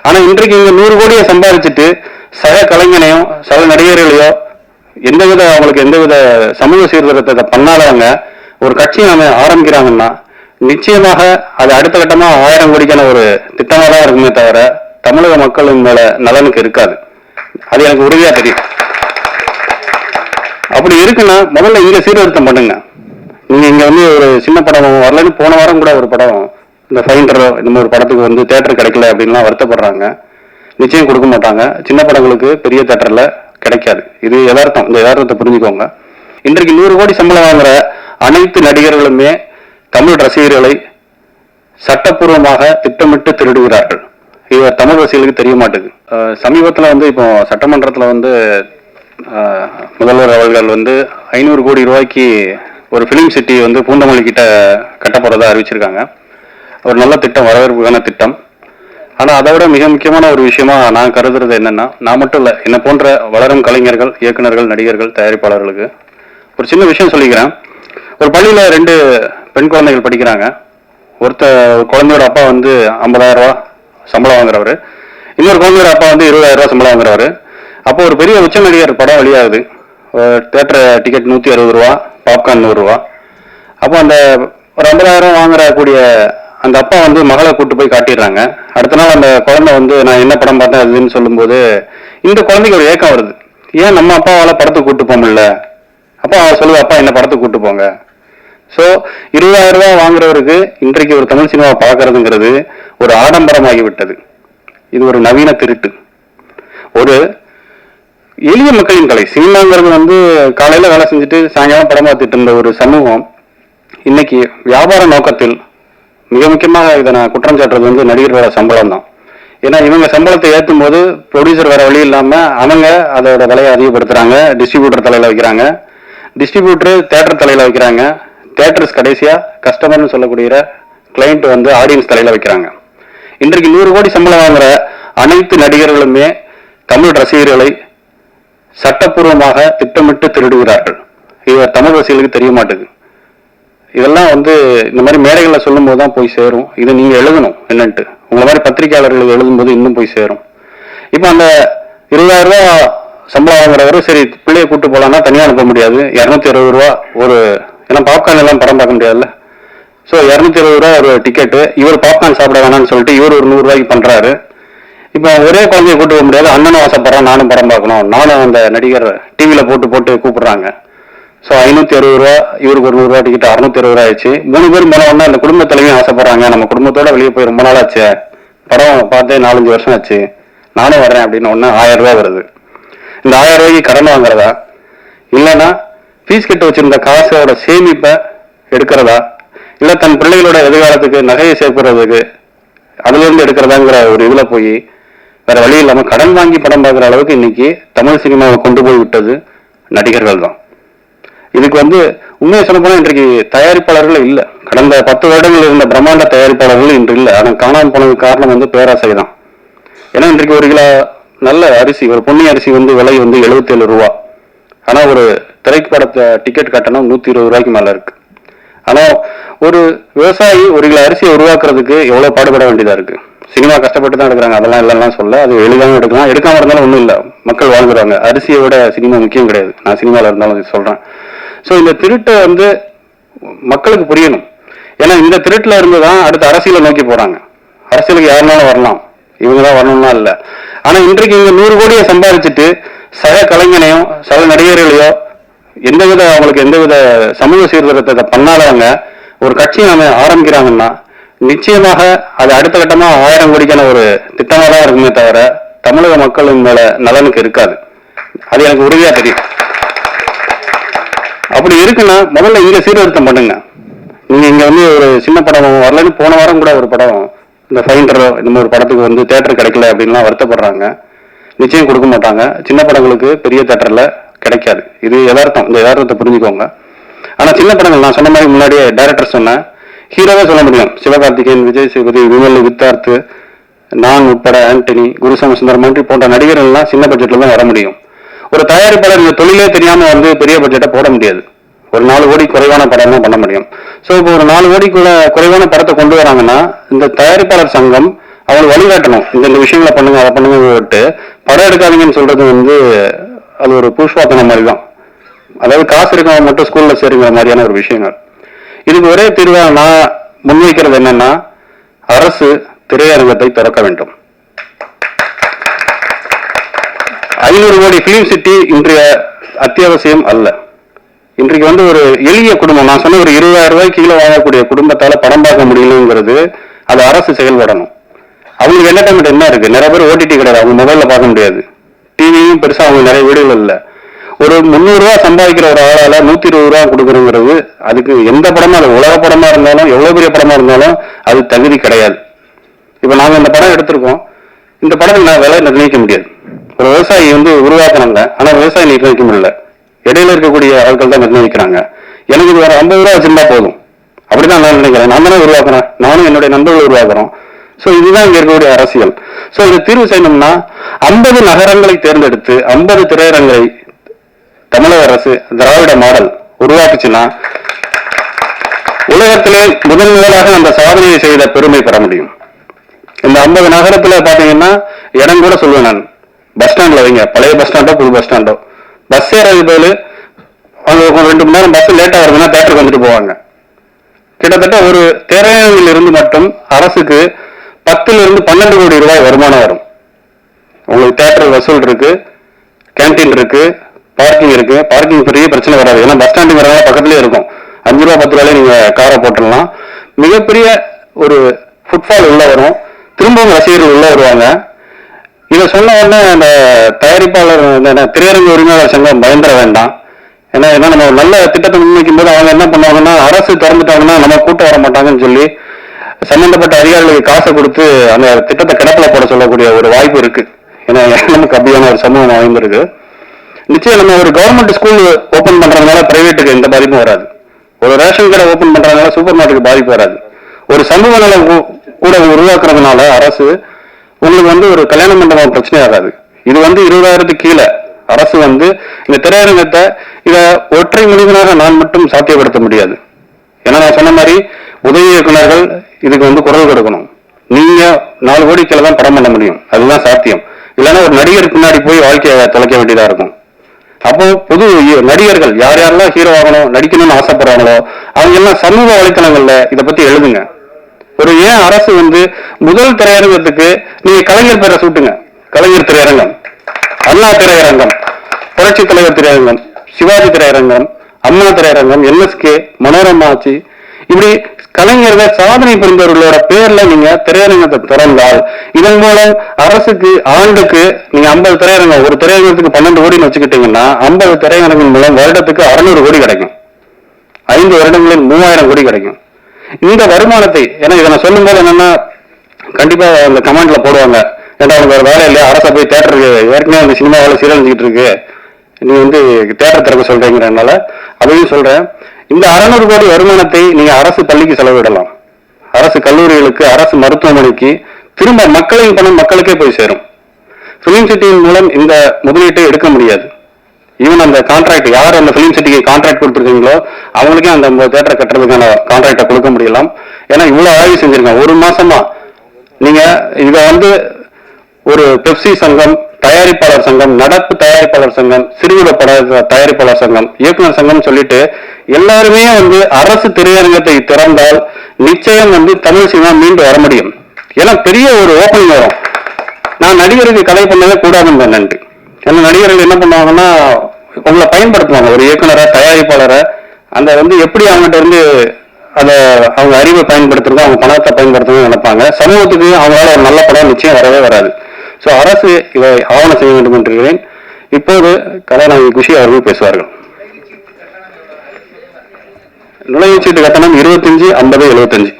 ஆனா இன்றைக்கு இங்க நூறு கோடியை சம்பாதிச்சுட்டு சக கலைஞனையும் சக நடிகர்களையோ எந்தவித அவங்களுக்கு எந்தவித சமூக சீர்திருத்தத்தை பண்ணாதவங்க ஒரு கட்சியை நம்ம ஆரம்பிக்கிறாங்கன்னா நிச்சயமாக அது அடுத்த கட்டமா ஆயிரம் கோடிக்கான ஒரு திட்டமா தான் இருக்குமே தவிர தமிழக மக்களின் மேல நலனுக்கு இருக்காது. அது எனக்கு உறுதியா தெரியும். அப்படி இருக்குன்னா முதல்ல இங்க சீர்திருத்தம் பண்ணுங்க. நீங்க இங்க வந்து ஒரு சின்ன படம் வரலன்னு போன வாரம் கூட ஒரு படம் இந்த ஃபைண்டரோ இந்த மாதிரி ஒரு படத்துக்கு வந்து தேட்டர் கிடைக்கல அப்படின்லாம் வருத்தப்படுறாங்க. நிச்சயம் கொடுக்க மாட்டாங்க. சின்ன படங்களுக்கு பெரிய தேட்டரில் கிடைக்காது. இது யதார்த்தம். இந்த யதார்த்தத்தை புரிஞ்சுக்கோங்க. இன்றைக்கு நூறு கோடி சம்பளம் வாங்குற அனைத்து நடிகர்களுமே தமிழ் ரசிகர்களை சட்டப்பூர்வமாக திட்டமிட்டு திருடுகிறார்கள். இது தமிழ் ரசிகர்களுக்கு தெரிய மாட்டேங்குது. சமீபத்தில் வந்து இப்போ சட்டமன்றத்தில் வந்து முதல்வர் அவர்கள் வந்து ஐநூறு கோடி ரூபாய்க்கு ஒரு ஃபிலிம் சிட்டி வந்து பூந்தமல்லி கிட்ட கட்ட அறிவிச்சிருக்காங்க. ஒரு நல்ல திட்டம் வரவேற்புக்கான திட்டம். ஆனால் அதை விட மிக முக்கியமான ஒரு விஷயமா நான் கருதுறது என்னன்னா நான் மட்டும் இல்லை என்னை போன்ற வளரும் கலைஞர்கள் இயக்குனர்கள் நடிகர்கள் தயாரிப்பாளர்களுக்கு ஒரு சின்ன விஷயம் சொல்லிக்கிறேன். ஒரு பள்ளியில் ரெண்டு பெண் குழந்தைகள் படிக்கிறாங்க. ஒருத்த குழந்தையோட அப்பா வந்து ஐம்பதாயிரம் ரூபா சம்பளம் வாங்குறவர். இன்னொரு குழந்தையோட அப்பா வந்து இருபதாயிரம் ரூபா சம்பளம் வாங்குறவர். அப்போ ஒரு பெரிய உச்ச நடிகர் படம் வெளியாகுது. தேட்டர் டிக்கெட் நூற்றி அறுபது ரூபா பாப்கார்ன் நூறுரூவா அப்போ அந்த ஒரு ஐம்பதாயிரம் வாங்குற கூடிய அந்த அப்பா வந்து மகளை கூட்டு போய் காட்டிடுறாங்க. அடுத்த நாள் அந்த குழந்தை வந்து நான் என்ன படம் பார்த்தேன்? அதுன்னு சொல்லும்போது இந்த குழந்தைக்கு ஒரு ஏக்கம் வருது. ஏன் நம்ம அப்பாவால படத்துக்கு கூட்டு போக முடியல? அப்பா அவ சொல்லுவா அப்பா என்ன படத்துக்கு கூட்டு போங்க. ஸோ இருபதாயிரம் ரூபாய் வாங்குறவருக்கு இன்றைக்கு ஒரு தமிழ் சினிமா பார்க்கறதுங்கிறது ஒரு ஆடம்பரமாகிவிட்டது. இது ஒரு நவீன திருட்டு. ஒரு எளிய மக்களின் கலை. சினிமாங்கிறது வந்து காலையில் வேலை செஞ்சுட்டு சாயங்காலம் படம் பார்த்துட்டு இருந்த ஒரு சமூகம் இன்னைக்கு வியாபார நோக்கத்தில் மிக முக்கியமாக இதை நான் குற்றம் சாட்டுறது வந்து நடிகர்களோட சம்பளம் தான் ஏன்னா இவங்க சம்பளத்தை ஏற்றும் போது ப்ரொடியூசர் வேற வழி இல்லாமல் அவங்க அதோட விலையை அதிகப்படுத்துறாங்க டிஸ்ட்ரிபியூட்டர் தலையில் வைக்கிறாங்க. டிஸ்ட்ரிபியூட்டர் தேட்டர் தலையில வைக்கிறாங்க. தேட்டர்ஸ் கடைசியா கஸ்டமர்னு சொல்லக்கூடிய கிளைண்ட் வந்து ஆடியன்ஸ் தலையில வைக்கிறாங்க. இன்றைக்கு நூறு கோடி சம்பளம் வாங்குற அனைத்து நடிகர்களுமே தமிழ் ரசிகர்களை சட்டப்பூர்வமாக திட்டமிட்டு திருடுகிறார்கள். இது தமிழ் ரசிகர்களுக்கு தெரிய மாட்டேங்குது இதெல்லாம் வந்து இந்த மாதிரி மேடைகளில் சொல்லும் போது தான் போய் சேரும். இதை நீங்கள் எழுதணும் என்னன்ட்டு. உங்களை மாதிரி பத்திரிகையாளர்கள் எழுதும்போது இன்னும் போய் சேரும். இப்போ அந்த இருபதாயிரம் ரூபா சம்பளம் வாங்குறவரு சரி பிள்ளையை கூட்டு போகலான்னா தனியாக அனுப்ப முடியாது. இரநூத்தி இருபது ரூபா ஒரு ஏன்னா பாப்கார்ன் எல்லாம் படம் பார்க்க முடியாதுல்ல. ஸோ இரநூத்தி இருபது ரூபா ஒரு டிக்கெட்டு இவர் பாப்கார்ன் சாப்பிட வேணாம்னு சொல்லிட்டு இவர் ஒரு நூறுரூவாய்க்கு பண்ணுறாரு இப்போ ஒரே குழந்தைய கூட்டு போக முடியாது. அண்ணனும் ஆசைப்படுறான் நானும் படம் பார்க்கணும். நானும் அந்த நடிகர் டிவியில் போட்டு போட்டு கூப்பிடுறாங்க. ஸோ ஐநூற்றி அறுபது ரூபா இவருக்கு ஒரு நூறுரூவா டிக்கெட் அறுநூத்தி அறுபது ரூபா ஆயிடுச்சு. மூணு பேர் மேலே ஒன்றா அந்த குடும்ப தலைவியும் ஆசைப்படுறாங்க. நம்ம குடும்பத்தோட வெளியே போய் ரொம்ப நாள் ஆச்சு படம் பார்த்தே நாலஞ்சு வருஷம் ஆச்சு. நானும் வர்றேன் அப்படின்னு ஒன்று ஆயிரம் ரூபா வருது. இந்த ஆயிரம் ரூபாய்க்கு கடன் வாங்குறதா? இல்லைன்னா ஃபீஸ் கட்ட வச்சிருந்த காசோட சேமிப்பை எடுக்கிறதா? இல்லை தன் பிள்ளைகளோட எதிர்காலத்துக்கு நகையை சேர்க்கிறதுக்கு அதுலேருந்து எடுக்கிறதாங்கிற ஒரு இதில் போய் வேற வழி இல்லாமல் கடன் வாங்கி படம் பார்க்குற அளவுக்கு இன்னைக்கு தமிழ் சினிமாவை கொண்டு போய் விட்டது நடிகர்கள் தான். இதுக்கு வந்து உண்மையை சொல்ல போனால் இன்றைக்கு தயாரிப்பாளர்கள் இல்லை. கடந்த பத்து வருடங்கள் இருந்த பிரம்மாண்ட தயாரிப்பாளர்கள் இன்று இல்லை. ஆனால் காணாமல் போனதுக்கு காரணம் வந்து பேராசை தான். ஏன்னா இன்றைக்கு ஒரு கிலோ நல்ல அரிசி ஒரு பொன்னி அரிசி வந்து விலை வந்து 77 ரூபா. ஆனால் ஒரு திரைப்படத்தை டிக்கெட் கட்டணம் நூற்றி இருபது ரூபாய்க்கு மேலே இருக்கு. ஆனால் ஒரு விவசாயி ஒரு கிலோ அரிசியை உருவாக்குறதுக்கு எவ்வளோ பாடுபட வேண்டியதாக இருக்கு? சினிமா கஷ்டப்பட்டு தான் எடுக்கிறாங்க. அதெல்லாம் இல்லைலாம் சொல்ல அது எளிதாகவும் எடுக்கலாம். எடுக்காமல் இருந்தாலும் ஒன்றும் இல்லை. மக்கள் வாழ்ந்துருவாங்க. அரிசியை விட சினிமா முக்கியம் கிடையாது. நான் சினிமாவில் இருந்தாலும் சொல்கிறேன் ஸோ இந்த திருட்டை வந்து மக்களுக்கு புரியணும். ஏன்னா இந்த திருட்டில் இருந்து தான் அடுத்த அரசியலை நோக்கி போகிறாங்க அரசியலுக்கு யாருனாலும் வரலாம். இவங்க தான் வரணும்னா இல்லை. ஆனால் இன்றைக்கு இவங்க நூறு கோடியை சம்பாதிச்சுட்டு சக கலைஞனையும் சக நடிகர்களையோ எந்தவித அவங்களுக்கு எந்தவித சமூக சீர்திருத்தத்தை பண்ணாதவங்க ஒரு கட்சியை நம்ம ஆரம்பிக்கிறாங்கன்னா நிச்சயமாக அது அடுத்த கட்டமாக ஆயிரம் கோடிக்கான ஒரு திட்டமாக தான் இருக்குமே தவிர தமிழக மக்களின் மேல நலனுக்கு இருக்காது. அது எனக்கு உறுதியாக தெரியும். அப்படி இருக்குன்னா முதல்ல இங்க சீர்திருத்தம் பண்ணுங்க. நீங்க இங்க வந்து ஒரு சின்ன படம் வரலன்னு போன வாரம் கூட ஒரு படம் இந்த ஃபைண்டரோ இந்த மாதிரி ஒரு படத்துக்கு வந்து தேட்டர் கிடைக்கல அப்படின்லாம் வருத்தப்படுறாங்க. நிச்சயம் கொடுக்க மாட்டாங்க. சின்ன படங்களுக்கு பெரிய தேட்டர்ல கிடைக்காது. இது யதார்த்தம். இந்த யதார்த்தத்தை புரிஞ்சுக்கோங்க. ஆனா சின்ன படங்கள் நான் சொன்ன மாதிரி முன்னாடியே டைரக்டர் சொன்னேன். ஹீரோவே சொல்ல முடியும். சிவகார்த்திகேயன் விஜய் சேதுபதி விமல் வித்தார்த்து நான் உட்பட ஆண்டனி குருசாமி சுந்தரம் மாதிரி போன்ற நடிகர்கள்லாம் சின்ன பட்ஜெட்ல தான் வர முடியும். ஒரு தயாரிப்பாளர் இந்த தொழிலே தெரியாம வந்து பெரிய பட்ஜெட்டை போட முடியாது. ஒரு நாலு கோடி குறைவான படம் தான் பண்ண முடியும். ஸோ இப்போ ஒரு நாலு கோடிக்குள்ள குறைவான படத்தை கொண்டு வராங்கன்னா இந்த தயாரிப்பாளர் சங்கம் அவங்க வழிகாட்டணும். இந்த இந்த விஷயங்களை பண்ணுங்க அதை பண்ணுங்க விட்டு படம் எடுக்காதீங்கன்னு சொல்றது வந்து அது ஒரு புஷ்வாத்தனம் மாதிரி தான் அதாவது காசு இருக்கவங்க மட்டும் ஸ்கூல்ல சேருங்கிற மாதிரியான ஒரு விஷயங்கள். இதுக்கு ஒரே தீர்வா நான் முன்வைக்கிறது என்னன்னா அரசு திரையரங்கத்தை திறக்க வேண்டும். ஐநூறு கோடி பிலிம் சிட்டி இன்றைய அத்தியாவசியம் அல்ல. இன்றைக்கு வந்து ஒரு எளிய குடும்பம். நான் சொன்ன ஒரு இருபதாயிரம் ரூபாய்க்கு கீழே வாங்கக்கூடிய குடும்பத்தால படம் பார்க்க முடியலங்கிறது அது அரசு செயல்படணும். அவங்களுக்கு என்டர்டைன்மெண்ட் என்ன இருக்கு? நிறைய பேர் ஓடிடி கிடையாது. அவங்க மொபைல்ல பார்க்க முடியாது. டிவியும் பெருசா அவங்க நிறைய வீடுகள் இல்லை. ஒரு முந்நூறுரூவா சம்பாதிக்கிற ஒரு ஆளால நூத்தி இருபது ரூபா கொடுக்குறோங்கிறது அதுக்கு எந்த படமா அது உலக படமா இருந்தாலும் எவ்வளவு பெரிய படமா இருந்தாலும் அது தகுதி கிடையாது. இப்ப நாங்க இந்த படம் எடுத்திருக்கோம். இந்த படத்துக்கு நான் விலை நிர்ணயிக்க முடியாது. ஒரு விவசாயி வந்து உருவாக்குனாங்க. ஆனா விவசாயி நிர்ணயிக்க முடியல. இடையில இருக்கக்கூடிய ஆட்கள் தான் நிர்ணயிக்கிறாங்க. எனக்கு இது ஒரு ஐம்பது ரூபா வச்சிருந்தா போதும். அப்படிதான் நான் நினைக்கிறேன். நான் தானே உருவாக்குறேன். நானும் என்னுடைய நண்பர்கள் உருவாக்குறோம். சோ இதுதான் இங்க இருக்கக்கூடிய அரசியல். சோ இதை தீர்வு செய்யணும்னா ஐம்பது நகரங்களை தேர்ந்தெடுத்து ஐம்பது திரையரங்களை தமிழக அரசு திராவிட மாடல் உருவாக்குச்சுன்னா உலகத்திலே முதன் முதலாக அந்த சாதனையை செய்த பெருமை பெற முடியும். இந்த ஐம்பது நகரத்துல பாத்தீங்கன்னா இடம் கூட சொல்லுவேன் நான். பஸ் ஸ்டாண்ட்ல வைங்க. பழைய பஸ் ஸ்டாண்டோ புது பஸ் ஸ்டாண்டோ. பஸ் ஏறது பதில் அவங்க ஒரு ரெண்டு மணி நேரம் பஸ் லேட்டாக வருதுன்னா தேட்டருக்கு வந்துட்டு போவாங்க. கிட்டத்தட்ட ஒரு திரையரங்கில் மட்டும் அரசுக்கு பத்திலிருந்து பன்னெண்டு கோடி ரூபாய் வருமானம் வரும். உங்களுக்கு தேட்டர் வசூல் இருக்கு கேண்டீன் இருக்கு பார்க்கிங் இருக்கு. பார்க்கிங் பெரிய பிரச்சனை வராது. ஏன்னா பஸ் ஸ்டாண்டுங்கிறதால பக்கத்துலேயே இருக்கும். அஞ்சு ரூபா பத்து ரூபாயில நீங்க காரை போட்டுடலாம். மிகப்பெரிய ஒரு ஃபுட்ஃபால் உள்ள வரும். திரும்பவும் ரசிகர்கள் உள்ள வருவாங்க. இதை சொன்ன உடனே அந்த தயாரிப்பாளர் திரையரங்க என்ன, திரையரங்கு உரிமையாளர் சங்கம் பயந்துட வேண்டாம். ஏன்னா ஏன்னா நம்ம நல்ல திட்டத்தை முன்வைக்கும் போது அவங்க என்ன பண்ணுவாங்கன்னா அரசு திறந்துட்டாங்கன்னா நம்ம கூட்டம் வர மாட்டாங்கன்னு சொல்லி சம்பந்தப்பட்ட அதிகாரிகளுக்கு காசை கொடுத்து அந்த திட்டத்தை கிடப்பில் போட சொல்லக்கூடிய ஒரு வாய்ப்பு இருக்கு. ஏன்னா நமக்கு அப்படியான ஒரு சமூகம் அமைந்திருக்கு நிச்சயம் நம்ம ஒரு கவர்மெண்ட் ஸ்கூல் ஓப்பன் பண்றதுனால பிரைவேட்டுக்கு எந்த பாதிப்பும் வராது. ஒரு ரேஷன் கடை ஓப்பன் பண்றதுனால சூப்பர் மார்க்கெட் பாதிப்பு வராது. ஒரு சமூக நலம் கூ- கூட உருவாக்குறதுனால அரசு உங்களுக்கு வந்து ஒரு கல்யாண மண்டபம் பிரச்சனை ஆகாது. இது வந்து இருபதாயிரத்துக்கு கீழே. அரசு வந்து இந்த திரையரங்கத்தை இதை ஒற்றை மனிதனாக நான் மட்டும் சாத்தியப்படுத்த முடியாது. ஏன்னா நான் சொன்ன மாதிரி உதவி இயக்குனர்கள் இதுக்கு வந்து குரல் கொடுக்கணும். நீங்க நாலு கோடி கீழே தான் படம் பண்ண முடியும். அதுதான் சாத்தியம். இல்லைன்னா ஒரு நடிகர் பின்னாடி போய் வாழ்க்கையை தொலைக்க வேண்டியதா இருக்கும். அப்போ புது நடிகர்கள் யார் யாரெல்லாம் ஹீரோ ஆகணும் நடிக்கணும்னு ஆசைப்படுறாங்களோ அவங்க எல்லாம் சமூக வலைத்தளங்கள்ல இதை பத்தி எழுதுங்க. ஒரு ஏன் அரசு வந்து முதல் திரையரங்கத்துக்கு நீங்க கலைஞர் பேரை சூட்டுங்க. கலைஞர் திரையரங்கம். அண்ணா திரையரங்கம். புரட்சி தலைவர் திரையரங்கம். சிவாஜி திரையரங்கம். அண்ணா திரையரங்கம். என்எஸ்கே மனோரமா ஆட்சி இப்படி கலைஞர்கள் சாதனை புரிந்தவர்களோட பேர்ல நீங்க திரையரங்கத்தை திறந்தால் இதன் மூலம் அரசுக்கு ஆண்டுக்கு நீங்க ஐம்பது திரையரங்கம் ஒரு திரையரங்கத்துக்கு பன்னெண்டு கோடின்னு வச்சுக்கிட்டீங்கன்னா ஐம்பது திரையரங்கம் மூலம் வருடத்துக்கு அறுநூறு கோடி கிடைக்கும். ஐந்து வருடங்களில் மூவாயிரம் கோடி கிடைக்கும். இந்த வருமானத்தை ஏன்னா இதை நான் சொல்லும்போது என்னன்னா கண்டிப்பா அந்த கமெண்ட்ல போடுவாங்க. ஏன்னா உனக்கு வேற வேலை இல்லையா அரசா போய் தேட்டருக்கு ஏற்கனவே அந்த சினிமா வேலை சீரழிஞ்சுக்கிட்டு இருக்கு. நீ வந்து தேட்டர் திறக்க சொல்றீங்கிறனால அதையும் சொல்றேன். இந்த அறநூறு கோடி வருமானத்தை நீங்க அரசு பள்ளிக்கு செலவிடலாம். அரசு கல்லூரிகளுக்கு அரசு மருத்துவமனைக்கு திரும்ப மக்களின் பணம் மக்களுக்கே போய் சேரும். ஃபிலிம் சிட்டியின் மூலம் இந்த முதலீட்டை எடுக்க முடியாது. ஈவன் அந்த கான்ட்ராக்ட் யார் அந்த ஃபிலிம் சிட்டிக்கு கான்ட்ராக்ட் கொடுத்துருக்கீங்களோ அவங்களுக்கே அந்த தேட்டரை கட்டுறதுக்கான கான்ட்ராக்டை கொடுக்க முடியலாம். ஏன்னா இவ்வளோ ஆய்வு செஞ்சிருக்காங்க. ஒரு மாசமா நீங்க இதை வந்து ஒரு பெப்சி சங்கம் தயாரிப்பாளர் சங்கம் நடப்பு தயாரிப்பாளர் சங்கம் சிறுவிட பட தயாரிப்பாளர் சங்கம் இயக்குனர் சங்கம் சொல்லிட்டு எல்லாருமே வந்து அரசு திரையரங்கத்தை திறந்தால் நிச்சயம் வந்து தமிழ் சினிமா மீண்டு வர முடியும். ஏன்னா பெரிய ஒரு ஓப்பனிங் வரும். நான் நடிகருக்கு கதை பண்ணவே கூடாதுன்னு நன்றி. ஏன்னா நடிகர்கள் என்ன பண்ணுவாங்கன்னா உங்களை பயன்படுத்துவாங்க. ஒரு இயக்குனரை தயாரிப்பாளரை. அந்த வந்து எப்படி அவங்ககிட்ட இருந்து அதை அவங்க அறிவை பயன்படுத்துறதோ அவங்க பணத்தை பயன்படுத்துறதுன்னு நினைப்பாங்க. சமூகத்துக்கு அவங்களால ஒரு நல்ல படம் நிச்சயம் வரவே வராது. ஸோ அரசு இதை ஆவணம் செய்ய வேண்டும் என்று இருக்கிறேன். இப்போது கதாநாயகி குஷி அவர்கள் பேசுவார்கள். நுழைவுச்சீட்டு கட்டணம் இருபத்தஞ்சு ஐம்பது எழுபத்தஞ்சு.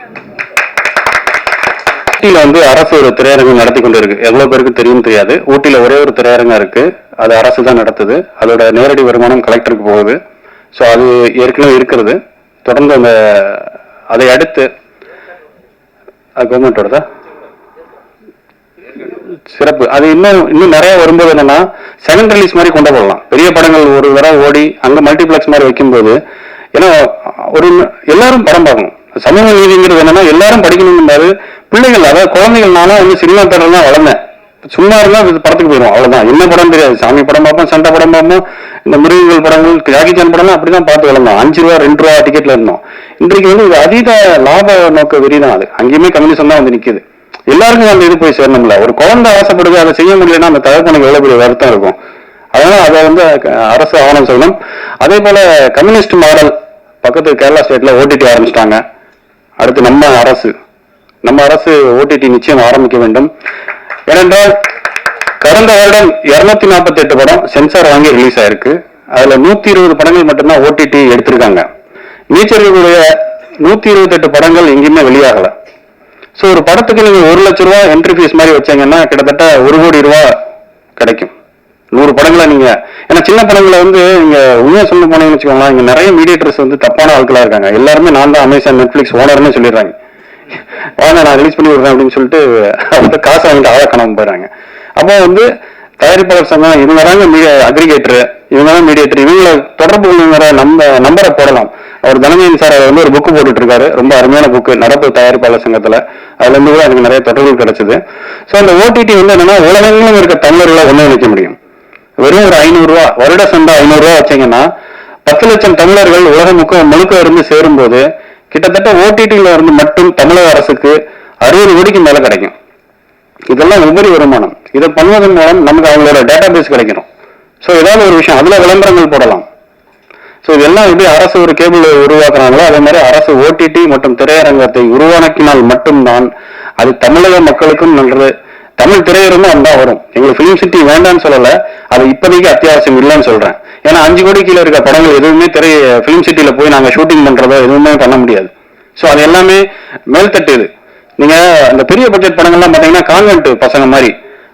ஊட்டியில வந்து அரசு ஒரு திரையரங்கம் நடத்தி கொண்டு இருக்கு எவ்வளவு பேருக்கு தெரியும் தெரியாது. ஊட்டியில ஒரே ஒரு திரையரங்கம் இருக்கு. அது அரசு தான் நடத்துது. அதோட நேரடி வருமானம் கலெக்டருக்கு போகுது. ஸோ அது ஏற்கனவே இருக்கிறது. தொடர்ந்து அந்த அதை அடுத்து கவர்மெண்டோட சிறப்பு. அது இன்னும் இன்னும் நிறைய வரும்போது என்னன்னா செகண்ட் ரிலீஸ் மாதிரி கொண்டு போடலாம். பெரிய படங்கள் ஒரு தடவை ஓடி அங்க மல்டிப்ளெக்ஸ் மாதிரி வைக்கும்போது ஏன்னா ஒரு எல்லாரும் படம் பார்க்கணும். சமூக நீதிங்கிறது என்னன்னா எல்லாரும் படிக்கணும்னாரு பிள்ளைகள் அதாவது குழந்தைகள் நானும் வந்து சினிமா தேட்டர் தான் வளர்ந்தேன். சும்மா இருந்தா படத்துக்கு போயிடும் அவ்வளவுதான். என்ன படம் தெரியாது. சாமி படம் பார்ப்போம் சண்டை படம் பார்ப்போம் இந்த மிருகங்கள் படங்கள் ஜாக்கி சான் படம்லாம் அப்படிதான் பார்த்து வளர்ந்தோம். அஞ்சு ரூபா ரெண்டு ரூபா டிக்கெட்ல இருந்தோம். இன்றைக்கு வந்து இது அதீத லாப நோக்க வெறி தான் அது. அங்கேயுமே கம்யூனிசம் தான் வந்து நிக்குது. எல்லாருக்கும் அந்த இது போய் சேரணும்ல. ஒரு குழந்தை ஆசைப்படுது அதை செய்ய முடியலன்னா அந்த தகப்பனுக்கு எவ்வளவு பெரிய வருத்தம் இருக்கும். அதனால அதை வந்து அரசு ஆவணம் சொல்லணும். அதே போல கம்யூனிஸ்ட் மாடல் பக்கத்து கேரளா ஸ்டேட்ல ஓடிடி ஆரம்பிச்சிட்டாங்க. அடுத்து நம்ம அரசு. நம்ம அரசு ஓடிடி நிச்சயம் ஆரம்பிக்க வேண்டும். ஏனென்றால் கடந்த வருடம் இருநூத்தி நாற்பத்தி எட்டு படம் சென்சார் வாங்கி ரிலீஸ் ஆயிருக்கு. அதுல நூத்தி இருபது படங்கள் மட்டும்தான் ஓடிடி எடுத்திருக்காங்க. நீச்சர்களுடைய நூத்தி இருபத்தி எட்டு படங்கள் எங்கேயுமே வெளியாகல. சோ ஒரு படத்துக்கு நீங்க ஒரு லட்ச ரூபா என்ட்ரி ஃபீஸ் மாதிரி வச்சீங்கன்னா கிட்டத்தட்ட ஒரு கோடி ரூபா கிடைக்கும். நூறு படங்களை நீங்க ஏன்னா சின்ன படங்களை வந்து நீங்க உண்மையா சொல்ல போனீங்கன்னு வச்சுக்கோங்களேன் இங்க நிறைய மீடியேட்டர்ஸ் வந்து தப்பான ஆட்களா இருக்காங்க. எல்லாருமே நான் தான் அமேசான் நெட்ஃபிளிக்ஸ் ஓனர்னு சொல்லிடுறாங்க. வாங்க நான் ரிலீஸ் பண்ணி விடுறேன் அப்படின்னு சொல்லிட்டு அவங்க காசு வாங்கிட்டு ஆள காணாம போயிடுறாங்க. அப்போ வந்து தயாரிப்பாளர் சங்கம் இவங்க தாங்க மீடியா அக்ரிகேட்டர் இவங்க தான் மீடியேட்டர் இவங்களை தொடர்பு கொள்ளுங்கிற நம்ம நம்பரை போடலாம். அவர் தனஞ்சயன் சார் அவர் வந்து ஒரு புக்கு போட்டுட்டு இருக்காரு ரொம்ப அருமையான புக்கு நடப்பு தயாரிப்பாளர் சங்கத்துல. அதுல இருந்து கூட எனக்கு நிறைய தொடர்பு கிடைச்சது. ஸோ அந்த ஓடிடி வந்து என்னன்னா உலகங்களும் இருக்க தமிழர்களை ஒன்று நினைக்க முடியும். வெறும் ஒரு ஐநூறுரூவா வருட சந்தா ஐநூறுரூவா வச்சிங்கன்னா வச்சீங்கன்னா பத்து லட்சம் தமிழர்கள் உலகம் முக்க முழுக்க இருந்து சேரும்போது கிட்டத்தட்ட ஓடிடியில இருந்து மட்டும் தமிழக அரசுக்கு அறுபது கோடிக்கு மேலே கிடைக்கும். இதெல்லாம் உபரி வருமானம். இதை பண்ணுவதன் மூலம் நமக்கு அவங்களோட டேட்டா பேஸ் கிடைக்கணும் ஸோ ஏதாவது ஒரு விஷயம் அதில் விளம்பரங்கள் போடலாம். ஸோ இதெல்லாம் எப்படி அரசு ஒரு கேபிள் உருவாக்குறாங்களோ அதே மாதிரி அரசு ஓடிடி மற்றும் திரையரங்கத்தை உருவாக்கினால் மட்டும்தான் அது தமிழக மக்களுக்கும் நல்லது. தமிழ் திரையரங்கும் அந்த வரும். எங்களுக்கு ஃபிலிம் சிட்டி வேண்டாம்னு சொல்லல. அது இப்போதைக்கு அத்தியாவசியம் இல்லைன்னு சொல்றேன். ஏன்னா அஞ்சு கோடி கீழே இருக்க படங்கள் எதுவுமே திரை ஃபிலிம் சிட்டியில் போய் நாங்கள் ஷூட்டிங் பண்றதோ எதுவுமே பண்ண முடியாது. ஸோ அது எல்லாமே மேல்தட்டு இது நீங்க அந்த பெரிய பட்ஜெட் படங்கள்லாம் பாத்தீங்கன்னா கான்வென்ட் பசங்க மாதிரி.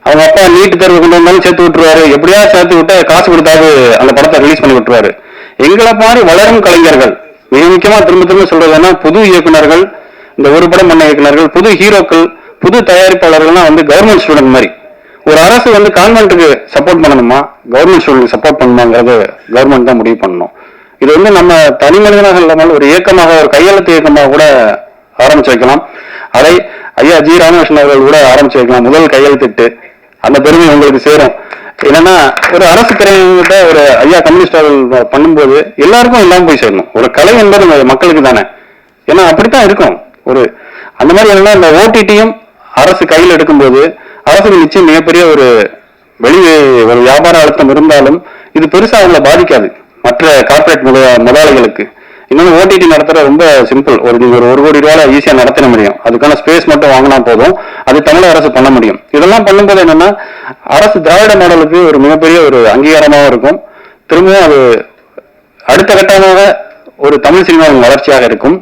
அவங்க அப்பா நீட் தேர்வு கொண்டு வந்தாலும் சேர்த்து விட்டுருவாரு. எப்படியா சேர்த்து விட்டு காசு கொடுத்தாவது அந்த படத்தை ரிலீஸ் பண்ணி விட்டுருவாரு. எங்களை மாதிரி வளரும் கலைஞர்கள் மிக முக்கியமா திரும்ப திரும்ப சொல்றதுன்னா புது இயக்குனர்கள் இந்த ஒரு படம் பண்ண இயக்குநர்கள் புது ஹீரோக்கள் புது தயாரிப்பாளர்கள்லாம் வந்து கவர்மெண்ட் ஸ்டூடெண்ட் மாதிரி. ஒரு அரசு வந்து கான்வென்ட்டுக்கு சப்போர்ட் பண்ணணுமா? கவர்மெண்ட் ஸ்டூடெண்ட் சப்போர்ட் பண்ணணுமாங்கிறது கவர்மெண்ட் தான் முடிவு பண்ணணும். இது வந்து நம்ம தனி மனிதனாக இல்லாமல் ஒரு இயக்கமாக ஒரு கையெழுத்து இயக்கமாக கூட ஆரம்பிச்சு வைக்கலாம். அதை ஐயா ஜி ராமகிருஷ்ணன் அவர்கள் கூட ஆரம்பிச்சு வைக்கலாம். முதல் கையெழுத்திட்டு அந்த பெருமை உங்களுக்கு சேரும். என்னன்னா ஒரு அரசு திரையிட்ட ஒரு ஐயா கம்யூனிஸ்ட் அவர்கள் பண்ணும்போது எல்லாருக்கும் எல்லாம் போய் சேரணும். ஒரு கலை என்பது மக்களுக்கு தானே. ஏன்னா அப்படித்தான் இருக்கும். ஒரு அந்த மாதிரி என்னன்னா இந்த ஓடிடியும் அரசு கையில் எடுக்கும்போது அரசுக்கு நிச்சயம் மிகப்பெரிய ஒரு வெளி ஒரு வியாபார அழுத்தம் இருந்தாலும் இது பெருசா அவங்களை பாதிக்காது. மற்ற கார்ப்பரேட் முத முதலாளிகளுக்கு. இன்னொன்று ஓடிடி நடத்துற ரொம்ப சிம்பிள் ஒரு நீங்க ஒரு ஒரு கோடி ரூபாய் ஈஸியா நடத்தின முடியும். அதுக்கான ஸ்பேஸ் மட்டும் வாங்கினா போதும். அது தமிழக அரசு பண்ண முடியும். இதெல்லாம் பண்ணும்போது என்னன்னா அரசு திராவிட மாடலுக்கு ஒரு மிகப்பெரிய ஒரு அங்கீகாரமாகவும் இருக்கும். திரும்பவும் அது அடுத்த கட்டமாக ஒரு தமிழ் சினிமாவின் வளர்ச்சியாக இருக்கும்.